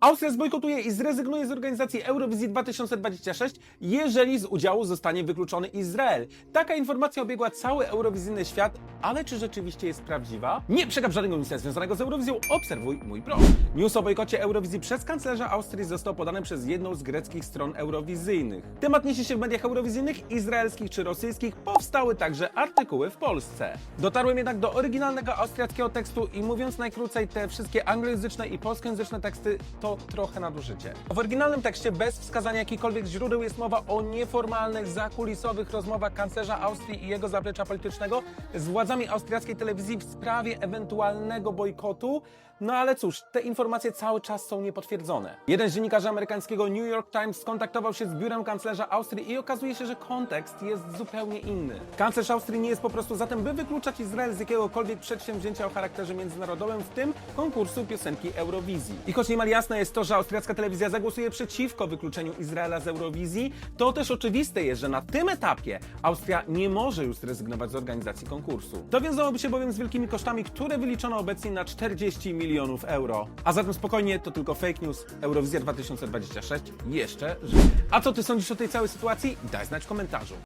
Austria zbojkotuje i zrezygnuje z organizacji Eurowizji 2026, jeżeli z udziału zostanie wykluczony Izrael. Taka informacja obiegła cały eurowizyjny świat, ale czy rzeczywiście jest prawdziwa? Nie przegap żadnego newsa związanego z Eurowizją, obserwuj mój blog. News o bojkocie Eurowizji przez kanclerza Austrii został podany przez jedną z greckich stron eurowizyjnych. Temat niesie się w mediach eurowizyjnych, izraelskich czy rosyjskich, powstały także artykuły w Polsce. Dotarłem jednak do oryginalnego austriackiego tekstu i mówiąc najkrócej, te wszystkie anglojęzyczne i polskojęzyczne teksty to trochę nadużycie. W oryginalnym tekście bez wskazania jakichkolwiek źródeł jest mowa o nieformalnych, zakulisowych rozmowach kanclerza Austrii i jego zaplecza politycznego z władzami austriackiej telewizji w sprawie ewentualnego bojkotu. No ale cóż, te informacje cały czas są niepotwierdzone. Jeden z dziennikarzy amerykańskiego New York Times skontaktował się z biurem kanclerza Austrii i okazuje się, że kontekst jest zupełnie inny. Kanclerz Austrii nie jest po prostu zatem, by wykluczać Izrael z jakiegokolwiek przedsięwzięcia o charakterze międzynarodowym, w tym konkursu piosenki Eurowizji. I choć niemal jasne jest to, że austriacka telewizja zagłosuje przeciwko wykluczeniu Izraela z Eurowizji, to też oczywiste jest, że na tym etapie Austria nie może już zrezygnować z organizacji konkursu. To wiązałoby się bowiem z wielkimi kosztami, które wyliczono obecnie na 40 milionów euro. A zatem spokojnie, to tylko fake news. Eurowizja 2026 jeszcze żyje. A co ty sądzisz o tej całej sytuacji? Daj znać w komentarzu.